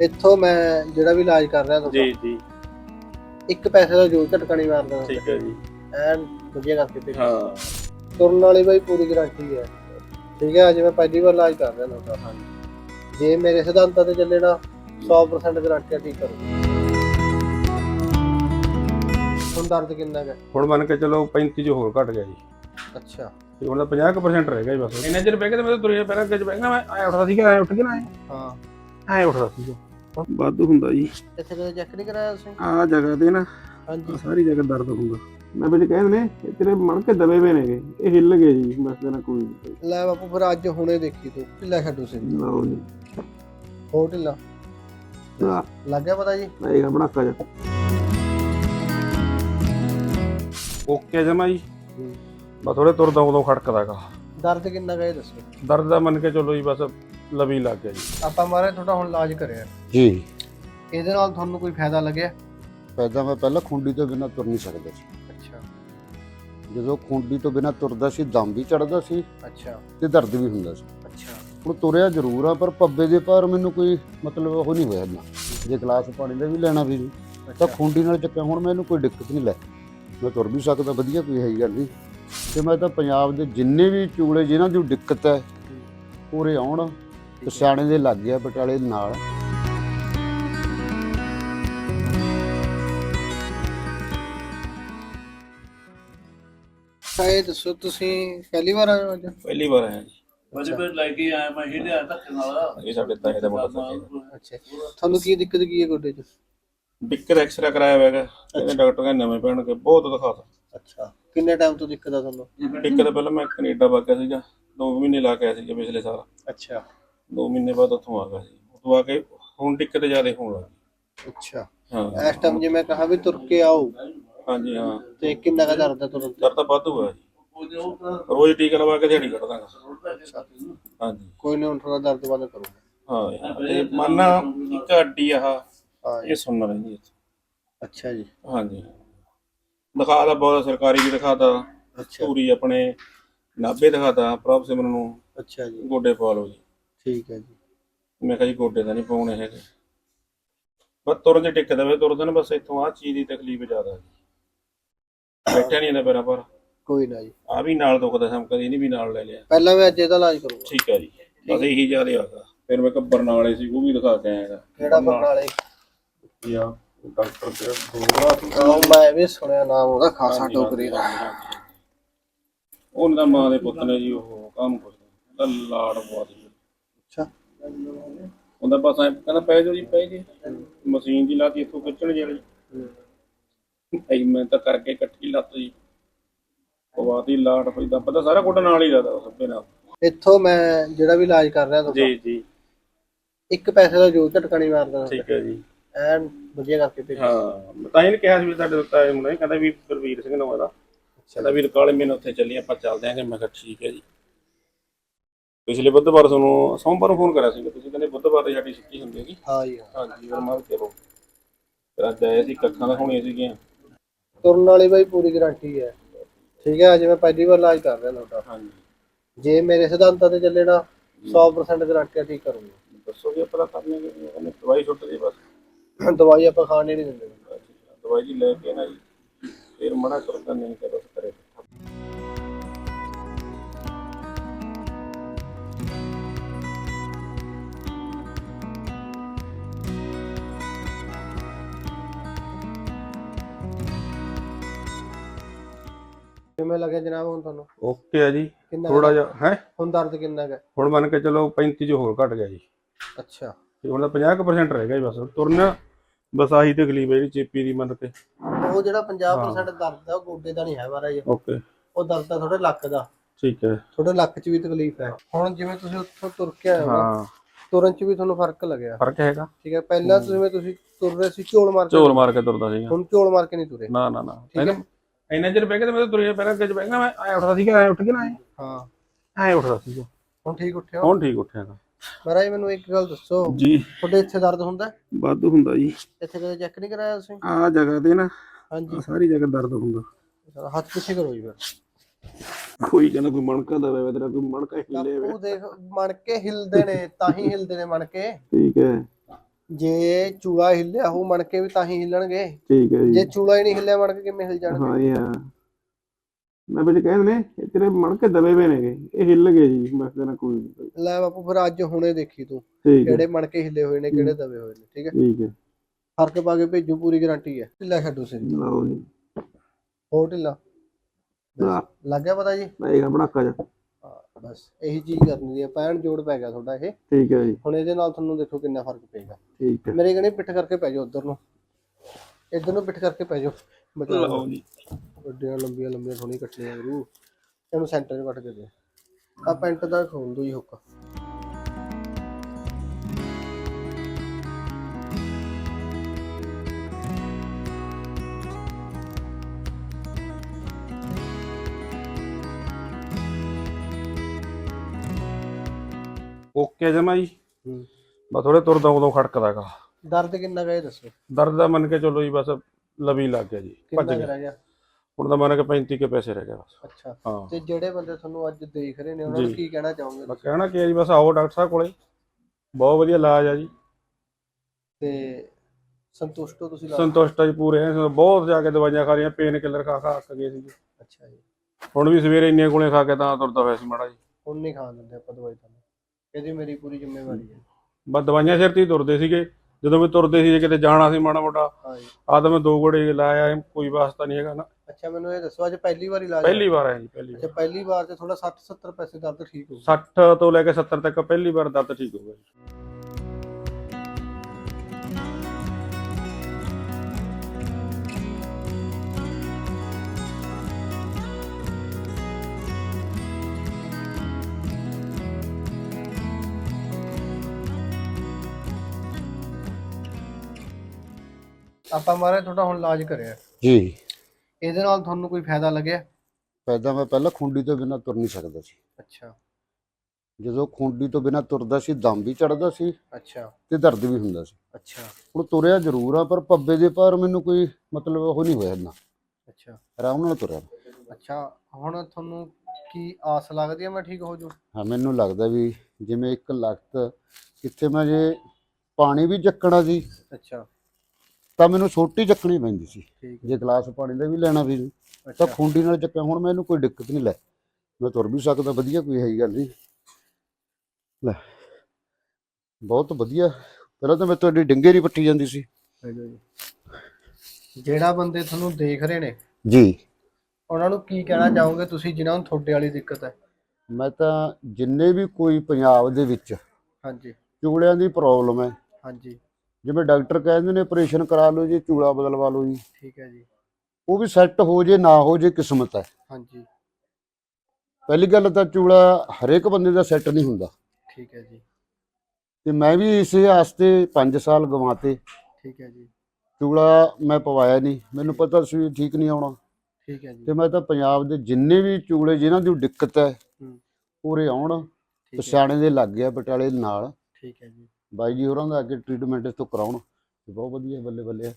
ਇੱਥੋਂ ਮੈਂ ਜਿਹੜਾ ਵੀ ਇਲਾਜ ਕਰ ਰਿਹਾ ਤੁਹਾਡਾ ਜੀ ਜੀ। ਇੱਕ ਪੈਸੇ ਦਾ ਜੋ ਝਟਕਾ ਨਹੀਂ ਮਾਰਦਾ ਠੀਕ ਹੈ ਜੀ। ਐਨ ਵਧੀਆ ਕਰਕੇ ਭੇਜੋ। ਹਾਂ। ਤੁਰਨ ਵਾਲੀ ਬਾਈ ਪੂਰੀ ਗਾਰੰਟੀ ਹੈ। ਠੀਕ ਹੈ ਅੱਜ ਮੈਂ ਪਹਿਲੀ ਵਾਰ ਇਲਾਜ ਕਰ ਰਿਹਾ ਤੁਹਾਡਾ। ਹਾਂਜੀ ਜੇ ਮੇਰੇ ਸਿਧਾਂਤਾਂ ਤੇ ਚੱਲੇ ਨਾ 100% ਗਾਰੰਟੀ ਠੀਕ ਕਰੂੰ। ਹੁਣ ਦਰਦ ਕਿੰਨਾ ਹੈ? ਹੁਣ ਮੰਨ ਕੇ ਚਲੋ 35 ਜੋ ਹੋਰ ਘਟ ਗਿਆ ਜੀ। ਅੱਛਾ। ਤੇ ਹੁਣ ਤਾਂ 50% ਰਹਿ ਗਿਆ ਜੀ ਬਸ। ਇੰਨੇ ਚਿਰ ਬਹਿ ਕੇ ਤੇ ਮੈਂ ਤਾਂ ਤੁਰਿਆ ਪੈਰਾਂ ਅੱਗੇ ਚ ਬਹਿ ਗਿਆ ਮੈਂ ਐ ਉੱਠਦਾ ਸੀਗਾ ਐ ਉੱਠ ਕੇ ਨਾ ਹਾਂ। ਐ ਉੱਠਦਾ ਸੀਗਾ। ਵਾਧੂ ਹੁੰਦਾ ਜੀ। ਇੱਥੇ ਕਦੇ ਚੈੱਕ ਨਹੀਂ ਕਰਾਇਆ ਤੁਸੀਂ? ਆ ਜਗ੍ਹਾ ਤੇ ਨਾ ਹਾਂਜੀ। ਆਹ ਸਾਰੀ ਜਗ੍ਹਾ ਦਰਦ ਹੁੰਦਾ। ਮੈਂ ਵਿੱਚ ਕਹਿੰਦੇ ਨੇ ਇਹ ਤੇਰੇ ਮਣ ਕੇ ਦਬੇ ਹੋਏ ਨੇਗੇ ਇਹ ਹਿੱਲ ਗਏ ਜੀ ਬਸ ਤੇਰਾ ਕੋਈ। ਲੈ ਬਾਪੂ ਫਿਰ ਅੱਜ ਹੁਣੇ ਦੇਖੀ ਤੂੰ ਢਿੱਲਾ ਛੱਡੂ ਸੀ। ਲਓ ਜੀ ਹੋ ਢਿੱਲਾ? ਲੱਗ ਗਿਆ ਪਤਾ ਜੀ? ਮੈਂ ਇਹ ਬਣਾਕਾ ਜਾ। ਓਕੇ ਜਮਾ ਜੀ। ਬਸ ਥੋੜੇ ਤੁਰਦਾ ਉਦੋਂ ਖੜਕਦਾਗਾ ਦਰਦ ਕਿੰਨਾ ਗਾ ਇਹ ਦੱਸੋ? ਦਰਦ ਦਾ ਮੰਨ ਕੇ ਚਲੋ ਜੀ ਬਸ ਲਵੀ ਲੱਗ ਗਿਆ ਜੀ। ਆਪਾਂ ਮਾਰੇ ਤੁਹਾਡਾ ਹੁਣ ਇਲਾਜ ਕਰਿਆ। ਜੀ। ਇਹਦੇ ਨਾਲ ਤੁਹਾਨੂੰ ਕੋਈ ਫਾਇਦਾ ਲੱਗਿਆ? ਪੈਦਾ ਮੈਂ ਪਹਿਲਾਂ ਖੁੰਡੀ ਤੋਂ ਬਿਨਾਂ ਤੁਰ ਨਹੀਂ ਸਕਦਾ ਸੀ। ਅੱਛਾ। ਜਦੋਂ ਖੁੰਡੀ ਤੋਂ ਬਿਨਾਂ ਤੁਰਦਾ ਸੀ ਦਮ ਵੀ ਚੜਦਾ ਸੀ ਅੱਛਾ। ਤੇ ਦਰਦ ਵੀ ਹੁੰਦਾ ਸੀ। ਅੱਛਾ। ਹੁਣ ਤੁਰਿਆ ਜ਼ਰੂਰ ਆ ਪਰ ਪੱਬੇ ਦੇ ਭਾਰ ਮੈਨੂੰ ਕੋਈ ਮਤਲਬ ਉਹ ਨਹੀਂ ਹੋਇਆ ਨਾ। ਜੇ ਗਲਾਸ ਪਾਣੀ ਦਾ ਵੀ ਲੈਣਾ ਵੀ ਤਾਂ ਅੱਛਾ। ਖੁੰਡੀ ਨਾਲ ਚੱਕਿਆ ਹੁਣ ਮੈਨੂੰ ਕੋਈ ਦਿੱਕਤ ਨਹੀਂ ਲੈ। ਮੈਂ ਤੁਰ ਵੀ ਸਕਦਾ ਵਧੀਆ ਕੋਈ ਹੈ ਗੱਲ ਨਹੀਂ। ਤੇ ਮੈਂ ਤਾਂ ਪੰਜਾਬ ਦੇ ਜਿੰਨੇ ਵੀ ਚੂਲੇ ਜਿਨ੍ਹਾਂ ਦੀ ਦਿੱਕਤ ਹੈ। ਪੂਰੇ ਆਉਣ। ਤੇ ਸਿਆਣੇ ਦੇ ਲੱਗ ਗਿਆ ਬਟਾਲੇ ਦੇ ਨਾਲ। ਇਹ ਦੱਸੋ ਤੁਸੀਂ ਪਹਿਲੀ ਵਾਰ ਆਏ ਹੋ ਅੱਜ? ਪਹਿਲੀ ਵਾਰ ਆਇਆ ਜੀ। ਬੜੇ ਬੜੇ ਲੈ ਕੇ ਆਇਆ ਮੈਂ ਇਹਦੇ ਆ ਧੱਕੇ ਨਾਲ। ਇਹ ਸਾਡੇ ਤਾਏ ਦਾ ਮੁੰਡਾ ਸੀ ਅੱਛਾ। ਤੁਹਾਨੂੰ ਕੀ ਦਿੱਕਤ ਕੀ ਹੈ ਗੋਡੇ 'ਚ? ਬਿੱਕਰ ਐਕਸਰਾ ਕਰਾਇਆ ਹੋਇਆ ਹੈਗਾ। ਇਹਦੇ ਡਾਕਟਰ ਕਹਿੰਦੇ ਨਵੇਂ ਪੈਣਗੇ ਬਹੁਤ ਦਿਖਾਤਾ ਅੱਛਾ। ਕਿੰਨੇ ਟਾਈਮ ਤੋਂ ਦਿੱਕਤ ਆ ਤੁਹਾਨੂੰ? ਦਿੱਕਤ ਪਹਿਲਾਂ ਮੈਂ ਕੈਨੇਡਾ ਵਗ ਗਿਆ ਸੀਗਾ 2 ਮਹੀਨੇ ਲਾ ਕੇ ਆਇਆ ਸੀਗਾ ਪਿਛਲੇ ਸਾਲ। ਅੱਛਾ। 2 ਮਹੀਨੇ ਬਾਅਦ ਉੱਥੋਂ ਆ ਗਿਆ ਸੀ ਉਤੋਂ ਆ ਕੇ ਹੁਣ ਦਿੱਕਤ ਜ਼ਿਆਦਾ ਹੋਣ ਲੱਗੀ ਅੱਛਾ। ਹਾਂ। ਇਸ ਟਾਈਮ ਜੇ ਮੈਂ ਕਹਾ ਵੀ ਤੁਰ ਕੇ ਆਓ। ਹਾਂਜੀ ਹਾਂ। ਤੇ ਕਿੰਨਾ ਕਾ ਦਰਦ ਹੈ ਦਰ ਤਾਂ? ਵਾਧੂ ਹੈ ਜੀ। ਰੋਜ਼ ਟੀਕਾ ਲਵਾ ਕੇ ਦਿਹਾੜੀ ਕੱਢਦਾਗਾ ਹਾਂਜੀ। ਕੋਈ ਨਹੀਂ ਹੁਣ ਥੋੜਾ ਦਰਦ ਬੰਦ ਕਰੂੰਗਾ। ਹਾਂ ਤੇ ਮਨ ਇੱਕ ਅੱਡੀ ਆਹ ਹਾਂ। ਇਹ ਸੁਣਨਾ ਰਹਿੰਦੀ ਹੈ ਅੱਛਾ ਜੀ। ਹਾਂਜੀ। ਦਿਖਾ ਦਾ ਬਹੁਤ ਸਰਕਾਰੀ ਵੀ ਦਿਖਾਤਾ ਅੱਛਾ। ਧੂਰੀ ਆਪਣੇ ਨਾਭੇ ਦਿਖਾਤਾ ਪ੍ਰਭ ਸਿਮਰਨ ਨੂੰ। ਅੱਛਾ ਜੀ। ਗੋਡੇ ਪਾ ਲਓ ਜੀ ਠੀਕ ਹੈ ਜੀ। ਮੈਂ ਕਿਹਾ ਜੀ ਗੋਡੇ ਤਾਂ ਨਹੀਂ ਪਾਉਣੇ ਹੈਗੇ। ਬਸ ਤੁਰਨ ਚ ਟਿਕ ਦਵੇ ਤੁਰਦੇ ਨੇ ਬਸ ਇੱਥੋਂ ਆਹ ਚੀਜ਼ ਦੀ ਤਕਲੀਫ ਜ਼ਿਆਦਾ ਜੀ। ਬੈਠਿਆ ਨਹੀਂ ਜਾਂਦਾ ਪੈਰਾਂ ਪਰ। ਕੋਈ ਨਾ ਜੀ। ਆ ਵੀ ਨਾਲ ਦੁਖਦਾ ਸਮ ਕਦੀ ਨਹੀਂ ਵੀ ਨਾਲ ਲੈ ਲਿਆ। ਪਹਿਲਾਂ ਮੈਂ ਅੱਜ ਇਹਦਾ ਇਲਾਜ ਕਰੂੰਗਾ। ਠੀਕ ਹੈ ਜੀ। ਬਸ ਇਹੀ ਜ਼ਿਆਦਾ ਆਗਾ ਫਿਰ ਮੈਂ ਕੱਬਰ ਨਾਲੇ ਸੀ ਉਹ ਵੀ ਦਿਖਾ ਕੇ ਆਇਆਗਾ ਕਿਹੜਾ ਬਰਨਾਲੇ ਯਾ ਡਾਕਟਰ ਤੇ ਨਾਮ ਮੈਂ ਵੀ ਸੁਣਿਆ ਨਾਮ ਉਹਦਾ ਖਾਸਾ ਟੋਕਰੀ ਦਾ। ਉਹਨਾਂ ਦਾ ਮਾਂ ਦੇ ਪੁੱਤ ਨੇ ਜੀ ਉਹ ਕੰਮ ਕਰਦਾ। ਲਾੜ ਬਹੁਤ ਅੱਛਾ। ਉਹਦਾ ਬਸ ਐਂ ਕਹਿੰਦਾ ਪੈ ਜਾਓ ਜੀ ਪੈ ਜੇ ਮਸ਼ੀਨ ਦੀ ਲਾਤੀ ਇੱਥੋਂ ਖਿੱਚਣ ਜਿਹੜੀ ਐ ਮੈਂ ਤਾਂ ਕਰਕੇ ਇਕੱਠੀ ਲੱਤ ਜੀ। ਪਵਾਤੀ ਲਾੜ ਪੈਦਾ ਪਤਾ ਸਾਰਾ ਕੁੱਟ ਨਾਲ ਹੀ ਲੱਗਦਾ ਸੱਪੇ ਨਾਲ। ਇੱਥੋਂ ਮੈਂ ਜਿਹੜਾ ਵੀ ਇਲਾਜ ਕਰ ਰਿਹਾ ਤੁਹਾਡਾ ਜੀ ਜੀ। ਇੱਕ ਪੈਸੇ ਦਾ ਜੋ ਝਟਕਾ ਨਹੀਂ ਮਾਰਦਾ ਠੀਕ ਹੈ ਜੀ। ਐਨ ਵਧੀਆ ਕਰਕੇ ਭੇਜੋ ਹਾਂ ਮੈਂ ਤਾਂ ਇਹਨੇ ਕਿਹਾ ਸੀ ਵੀ ਸਾਡੇ ਦਿੱਤਾ ਇਹ ਮੁੰਡਾ ਕਹਿੰਦਾ ਵੀ ਬਲਵੀਰ ਸਿੰਘ ਨਵਾਂ ਦਾ ਕਹਿੰਦਾ ਵੀ ਕਾਲੇ ਮਹੀਨੇ ਉੱਥੇ ਚੱਲੀ ਆਪਾਂ ਚੱਲਦੇ ਆਂਗੇ। ਮੈਂ ਕਿਹਾ ਠੀਕ ਹੈ ਜੀ। ਪਿਛਲੇ ਬੁੱਧਵਾਰ ਤੁਹਾਨੂੰ ਸੋਮਵਾਰ ਨੂੰ ਫੋਨ ਕਰਿਆ ਸੀ ਤੁਸੀਂ ਕਹਿੰਦੇ ਬੁੱਧਵਾਰ ਦੀ ਸਾਡੀ ਛੁੱਟੀ ਹੁੰਦੀ ਹੈਗੀ। ਹਾਂ ਜੀ ਹਾਂ। ਹਾਂਜੀ ਫਿਰ ਮੈਂ ਕਿਹਾ ਚਲੋ। ਫਿਰ ਅੱਜ ਆਏ ਸੀ ਕੱਖਾਂ ਸੀਗੀਆਂ। ਤੁਰਨ ਵਾਲੀ ਬਾਈ ਪੂਰੀ ਗਾਰੰਟੀ ਹੈ। ਠੀਕ ਹੈ ਮੈਂ ਪਹਿਲੀ ਵਾਰ ਇਲਾਜ ਕਰ ਰਿਹਾ ਤੁਹਾਡਾ। ਹਾਂਜੀ। ਜੇ ਮੇਰੇ ਸਿਧਾਂਤਾਂ ਤੇ ਚੱਲੇ ਨਾ 100% ਗਾਰੰਟੀ ਠੀਕ ਕਰੂੰਗਾ। ਦੱਸੋ ਜੀ ਆਪਾਂ ਕਰਨੇ ਕਿ ਦਵਾਈ ਛੁੱਟ ਦੀ ਬਸ। ਦਵਾਈ ਆਪਾਂ ਖਾਣ ਹੀ ਨਹੀਂ ਦਿੰਦੇ। ਦਵਾਈ ਜੀ ਲੈ ਕੇ ਨਾ ਜੀ। ਫਿਰ ਮਨਾ ਕਰਦਾ ਨਹੀਂ ਕਿ ਬਸ ਕਰੇ। ਕਿਵੇਂ ਲੱਗਿਆ ਜਨਾਬ ਹੁਣ ਤੁਹਾਨੂੰ? ਓਕੇ ਆ ਜੀ। ਕਿੰਨਾ ਥੋੜਾ ਜਿਹਾ ਹੈ? ਹੁਣ ਦਰਦ ਕਿੰਨਾ ਹੈ? ਹੁਣ ਮੰਨ ਕੇ ਚਲੋ 35 ਜੋ ਹੋਰ ਘਟ ਗਿਆ ਜੀ। ਅੱਛਾ। ਤੇ ਹੁਣ ਤਾਂ 50% ਰਹਿ ਗਿਆ ਜੀ ਬਸ। ਤੁਰਨਾ ਬਸ ਆਹੀ ਤਕਲੀਫ ਹੈ ਜਿਹੜੀ ਚੇਪੀ ਦੀ ਮੰਨ ਕੇ। ਉਹ ਜਿਹੜਾ 50% ਦਰਦ ਹੈ ਉਹ ਗੋਡੇ ਦਾ ਨਹੀਂ ਹੈ ਮਾਰਾ ਜੀ ਓਕੇ ਉਹ ਦਰਦ ਹੈ ਤੁਹਾਡੇ ਲੱਕ ਦਾ। ਠੀਕ ਹੈ। ਤੁਹਾਡੇ ਲੱਕ 'ਚ ਵੀ ਤਕਲੀਫ ਹੈ। ਹੁਣ ਜਿਵੇਂ ਤੁਸੀਂ ਉੱਥੋਂ ਤੁਰ ਕੇ ਆਏ ਹੋ ਹਾਂ। ਤੁਰਨ 'ਚ ਵੀ ਤੁਹਾਨੂੰ ਫ਼ਰਕ ਲੱਗਿਆ। ਫ਼ਰਕ ਹੈਗਾ। ਠੀਕ ਹੈ। ਪਹਿਲਾਂ ਜਿਵੇਂ ਤੁਸੀਂ ਤੁਰ ਰਹੇ ਸੀ ਝੋਲ ਮਾਰ ਕੇ ਝੋਲ ਮਾਰ ਕੇ ਤੁਰਦਾ ਸੀਗਾ। ਹੁਣ ਝੋਲ ਮਾਰ ਕੇ ਨਹੀਂ ਤੁਰੇ। ਨਾ ਨਾ ਨਾ। ਠੀਕ ਹੈ। ਇੰਨਾ ਚਿਰ ਬਹਿ ਕੇ ਤੇ ਮੈਂ ਤਾਂ ਤੁਰਿਆ ਚ ਬਹਿ ਗਿਆ ਮੈਂ ਐ ਉੱਠਦਾ ਸੀਗਾ ਐ ਉੱਠ ਕੇ ਨਾ ਹਾਂ। ਐ ਉੱਠਦਾ ਸੀਗਾ। ਹੁਣ ਠੀਕ ਉੱਠਿਆ? ਹੁਣ ਠੀਕ ਉੱਠਿਆ ਗਾ ਮਹਾਰਾਜ ਮੈਨੂੰ ਇੱਕ ਗੱਲ ਦੱਸੋ। ਜੀ। ਤੁਹਾਡੇ ਇੱਥੇ ਦਰਦ ਹੁੰਦਾ? ਹੈ? ਵਾਧੂ ਹੁੰਦਾ ਜੀ। ਇੱਥੇ ਕਦੇ ਚੈੱਕ ਨਹੀਂ ਕਰਾਇਆ ਤੁਸੀਂ? ਆ ਜਗ੍ਹਾ ਤੇ ਨਾ ਹਾਂਜੀ। ਆਹ ਸਾਰੀ ਜਗ੍ਹਾ ਦਰਦ ਹੁੰਦਾ। ਚਲੋ ਹੱਥ ਪਿੱਛੇ ਕਰੋ ਜੀ ਫਿਰ। ਕੋਈ ਕਹਿੰਦਾ ਕੋਈ ਮਣਕਾ ਦਵੇ ਵੇ ਤੇਰਾ ਕੋਈ ਮਣਕਾ ਹਿੱਲੇ ਵੇ। ਉਹ ਦੇਖ ਮਣ ਕੇ ਹਿਲਦੇ ਨੇ ਤਾਂ ਹੀ ਹਿਲਦੇ ਨੇ ਮਣ ਕੇ ਠੀਕ ਹੈ। ਜੇ ਚੂੜਾ ਹਿੱਲਿਆ ਉਹ ਮਣਕੇ ਵੀ ਤਾਂ ਹੀ ਹਿੱਲਣਗੇ। ਠੀਕ ਹੈ ਜੇ। ਜੀ ਚੂੜਾ ਹੀ ਨਹੀਂ ਹਿੱਲਿਆ ਮਣਕੇ ਕਿਵੇਂ ਹਿੱਲ ਜਾਣਗੇ? ਹਾਂ ਇਹ ਮੈਂ ਵਿੱਚ ਕਹਿੰਦੇ ਨੇ ਇਹ ਤੇਰੇ ਮਣ ਕੇ ਦਬੇ ਪਏ ਨੇਗੇ ਇਹ ਹਿੱਲ ਗਏ ਜੀ ਬਸ ਤੇਰਾ ਕੋਈ ਨੀ। ਲੈ ਬਾਪੂ ਫਿਰ ਅੱਜ ਹੁਣੇ ਦੇਖੀ ਤੂੰ ਠੀਕ ਹੈ। ਕਿਹੜੇ ਮਣਕੇ ਹਿੱਲੇ ਹੋਏ ਨੇ ਕਿਹੜੇ ਦਬੇ ਹੋਏ ਨੇ ਠੀਕ ਹੈ? ਠੀਕ ਹੈ। ਫ਼ਰਕ ਪਾ ਕੇ ਭੇਜੂ ਪੂਰੀ ਗਾਰੰਟੀ ਹੈ। ਢਿੱਲਾ ਛੱਡੂ ਸਿਰ। ਲਓ ਜੀ। ਹੋਰ ਢਿੱਲਾ। ਬਸ, ਹਾਂ। ਲੱਗ ਗਿਆ ਪਤਾ ਜੀ? ਆਏਗਾ ਬਣਾਕਾ ਜਾ। ਹਾਂ, ਬਸ ਇਹੀ ਚੀਜ਼ ਕਰਨੀ ਹੈ ਪੈਣ ਜੋੜ ਪੈ ਗਿਆ ਤੁਹਾਡਾ ਇਹ। ਠੀਕ ਹੈ ਜੀ। ਹੁਣ ਇਹਦੇ ਨਾਲ ਤੁਹਾਨੂੰ ਦੇਖੋ ਕਿੰਨਾ ਫ਼ਰਕ ਪਏਗਾ। ਠੀਕ ਹੈ। ਮੇਰੇ ਕਹਣੇ ਪਿੱਠ ਕਰਕੇ ਪੈ ਜਾਓ ਉਧਰ ਨੂੰ। ਇੱਧਰ ਨੂੰ ਪਿੱਠ ਕਰਕੇ ਪੈ ਜਾਓ। ਬਚਾ ਲਓ ਜੀ। ਵੱਡੀਆਂ ਲੰਬੀਆਂ ਲੰਬੀਆਂ ਥੋੜੀ ਕੱਟਣੀਆਂ ਗੁਰੂ। ਇਹਨੂੰ ਸੈਂਟਰ 'ਚ ਕੱਟ ਕੇ ਦੇ ਆ ਪੈਂਟ ਦਾ ਖੋਲ ਦੋ ਹੀ ਹੁੱਕ। ਓਕੇ ਜਮਾ ਜੀ ਹੂੰ। ਬਸ ਥੋੜੇ ਤੁਰਦਾ ਉਦੋਂ ਖੜਕਦਾਗਾ ਦਰਦ ਕਿੰਨਾ ਗਾ ਇਹ ਦੱਸੋ? ਦਰਦ ਦਾ ਮੰਨ ਕੇ ਚੱਲੋ ਜੀ ਬਸ ਲਵੀ ਲੱਗ ਗਿਆ ਜੀ ਭੱਜ ਕਿੰਨਾ ਕੁ ਗਿਆ। ਰਹਿ ਗਿਆ? ਹੁਣ ਤਾਂ ਮੰਨ ਕੇ 35 ਕੇ ਪੈਸੇ ਰਹਿ ਗਏ ਬਸ। ਅੱਛਾ। ਹਾਂ। ਤੇ ਜਿਹੜੇ ਬੰਦੇ ਤੁਹਾਨੂੰ ਅੱਜ ਦੇਖ ਰਹੇ ਨੇ ਉਹਨਾਂ ਨੂੰ ਜੀ। ਕੀ ਕਹਿਣਾ ਚਾਹੋਗੇ ਮੈਂ ਕਹਿਣਾ ਕੀ ਜੀ ਬਸ ਆਓ ਡਾਕਟਰ ਸਾਹਿਬ ਕੋਲੇ। ਬਹੁਤ ਵਧੀਆ ਇਲਾਜ ਆ ਜੀ। ਤੇ ਸੰਤੁਸ਼ਟ ਹੋ ਤੁਸੀਂ? ਲਾ ਸੰਤੁਸ਼ਟ ਆ ਜੀ ਪੂਰੇ। ਬਹੁਤ ਜਾ ਕੇ ਦਵਾਈਆਂ ਖਾ ਰਹੀਆਂ ਪੇਨ ਕਿਲਰ ਖਾ ਖਾ ਅੱਕ ਗਏ ਸੀ ਜੀ। ਅੱਛਾ ਜੀ। ਹੁਣ ਵੀ ਸਵੇਰੇ ਖਾ ਕੇ ਤਾਂ ਤੁਰਦਾ ਹੋਇਆ ਸੀ ਮਾੜਾ ਜੀ। ਹੁਣ ਨਹੀਂ ਖਾਣ ਦਿੰਦੇ ਆਪਾਂ ਦਵਾਈ ਤੁਹਾਨੂੰ। ਇਹਦੀ ਮੇਰੀ ਪੂਰੀ ਜ਼ਿੰਮੇਵਾਰੀ ਹੈ। ਬਸ ਦਵਾਈਆਂ ਸਿਰ ਤੇ ਹੀ ਤੁਰਦੇ ਸੀਗੇ। ਜਦੋਂ ਵੀ ਤੁਰਦੇ ਸੀ ਜੇ ਕਿਤੇ ਜਾਣਾ ਸੀ ਮਾੜਾ ਮੋਟਾ ਹਾਂ ਜੀ ਆ ਤਾਂ ਮੈਂ ਦੋ ਗੋੜੇ ਲਾਇਆ ਕੋਈ ਵਾਸਤਾ ਨਹੀਂ ਹੈਗਾ ਨਾ। ਅੱਛਾ ਮੈਨੂੰ ਇਹ ਦੱਸੋ ਅੱਜ ਪਹਿਲੀ ਵਾਰ ਇਲਾਜ ਪਹਿਲੀ ਵਾਰ ਆਇਆ ਜੀ ਪਹਿਲੀ ਅੱਛਾ ਪਹਿਲੀ ਵਾਰ ਤੇ ਥੋੜਾ 60 70 ਪੈਸੇ ਦਰਦ ਠੀਕ ਹੋ 60 ਤੋਂ ਲੈ ਕੇ 70 ਤੱਕ ਪਹਿਲੀ ਵਾਰ ਦਰਦ ਠੀਕ ਹੋ ਗਿਆ ਜੀ। ਆਪਾਂ ਮਾਰੇ ਤੁਹਾਡਾ ਹੁਣ ਇਲਾਜ ਕਰਿਆ। ਜੀ। ਇਹਦੇ ਨਾਲ ਤੁਹਾਨੂੰ ਕੋਈ ਫਾਇਦਾ ਲੱਗਿਆ? ਪੈਦਾ ਮੈਂ ਪਹਿਲਾਂ ਖੁੰਡੀ ਤੋਂ ਬਿਨਾਂ ਤੁਰ ਨਹੀਂ ਸਕਦਾ ਸੀ। ਅੱਛਾ। ਜਦੋਂ ਖੁੰਡੀ ਤੋਂ ਬਿਨਾਂ ਤੁਰਦਾ ਸੀ ਦਮ ਵੀ ਚੜਦਾ ਸੀ ਅੱਛਾ। ਤੇ ਦਰਦ ਵੀ ਹੁੰਦਾ ਸੀ। ਅੱਛਾ। ਹੁਣ ਤੁਰਿਆ ਜ਼ਰੂਰ ਆ ਪਰ ਪੱਬੇ ਦੇ ਭਾਰ ਮੈਨੂੰ ਕੋਈ ਮਤਲਬ ਉਹ ਨਹੀਂ ਹੋਇਆ ਇੰਨਾ। ਅੱਛਾ। ਆਰਾਮ ਨਾਲ ਤੁਰਿਆ। ਅੱਛਾ ਹੁਣ ਤੁਹਾਨੂੰ ਕੀ ਆਸ ਲੱਗਦੀ ਹੈ ਮੈਂ ਠੀਕ ਹੋ ਜੂ ਹਾਂ ਮੈਨੂੰ ਲੱਗਦਾ ਵੀ ਜਿਵੇਂ ਇੱਕ ਲਖਤ ਕਿੱਥੇ ਮੈਂ ਜੇ ਪਾਣੀ ਵੀ ਚੱਕਣਾ ਸੀ ਅੱਛਾ। ਤਾਂ ਮੈਨੂੰ ਛੋਟੀ ਚੱਕਣੀ ਪੈਂਦੀ ਸੀ। ਠੀਕ ਜੇ ਗਲਾਸ ਪਾਣੀ ਦਾ ਵੀ ਲੈਣਾ ਸੀ ਤਾਂ ਖੁੰਡੀ ਨਾਲ ਚੱਕਿਆ ਹੁਣ ਮੈਨੂੰ ਕੋਈ ਦਿੱਕਤ ਨਹੀਂ ਲੈ। ਮੈਂ ਤੁਰ ਵੀ ਸਕਦਾ ਵਧੀਆ ਕੋਈ ਹੈ ਗੱਲ ਨਹੀਂ। ਲੈ ਬਹੁਤ ਵਧੀਆ। ਪਹਿਲਾਂ ਤਾਂ ਮੈਂ ਤੁਹਾਡੀ ਡਿੰਗੇ ਨਹੀਂ ਪੱਟੀ ਜਾਂਦੀ ਸੀ। ਜਿਹੜਾ ਬੰਦੇ ਤੁਹਾਨੂੰ ਦੇਖ ਰਹੇ ਨੇ ਜੀ। ਉਹਨਾਂ ਨੂੰ ਕੀ ਕਹਿਣਾ ਚਾਹੋਗੇ ਤੁਸੀਂ ਜਿਨ੍ਹਾਂ ਨੂੰ ਤੁਹਾਡੇ ਵਾਲੀ ਦਿੱਕਤ ਹੈ? ਮੈਂ ਤਾਂ ਜਿੰਨੇ ਵੀ ਕੋਈ ਪੰਜਾਬ ਦੇ ਵਿੱਚ ਹਾਂਜੀ। ਚੂੜਿਆਂ ਦੀ ਪ੍ਰੋਬਲਮ ਹੈ ਹਾਂਜੀ। ਜਿਵੇਂ ਡਾਕਟਰ ਕਹਿੰਦੇ ਨੇ ਆਪਰੇਸ਼ਨ ਕਰਾ ਲਓ ਜੀ ਚੂੜਾ ਬਦਲਵਾ ਲਓ ਜੀ। ਠੀਕ ਹੈ ਜੀ। ਉਹ ਵੀ ਸੈੱਟ ਹੋ ਜੇ ਨਾ ਹੋ ਜੇ ਕਿਸਮਤ ਹੈ। ਹਾਂਜੀ। ਪਹਿਲੀ ਗੱਲ ਤਾਂ ਚੂੜਾ ਹਰੇਕ ਬੰਦੇ ਦਾ ਸੈੱਟ ਨਹੀਂ ਹੁੰਦਾ। ਠੀਕ ਹੈ ਜੀ। ਤੇ ਮੈਂ ਵੀ ਇਸੇ ਵਾਸਤੇ 5 ਸਾਲ ਗਵਾਤੇ। ਠੀਕ ਹੈ ਜੀ। ਚੂੜਾ ਮੈਂ ਪਵਾਇਆ ਨਹੀਂ। ਮੈਨੂੰ ਪਤਾ ਸੀ ਠੀਕ ਨਹੀਂ ਆਉਣਾ। ਠੀਕ ਹੈ ਜੀ। ਤੇ ਮੈਂ ਤਾਂ ਪੰਜਾਬ ਦੇ ਜਿੰਨੇ ਵੀ ਚੂੜੇ ਜਿਨ੍ਹਾਂ ਦੀ ਦਿੱਕਤ ਹੈ। ਪੂਰੇ ਆਉਣ। ਸਿਆਣੇ ਦੇ ਲੱਗ ਗਿਆ ਬਟਾਲੇ ਨਾਲ। ਠੀਕ ਹੈ ਜੀ। ਬਾਈ ਜੀ ਹੋਰਾਂ ਦਾ ਅੱਗੇ ਟ੍ਰੀਟਮੈਂਟ ਇਸ ਤੋਂ ਕਰਾਉਣ। ਤੇ ਬਹੁਤ ਵਧੀਆ ਬੱਲੇ ਬੱਲੇ ਆ।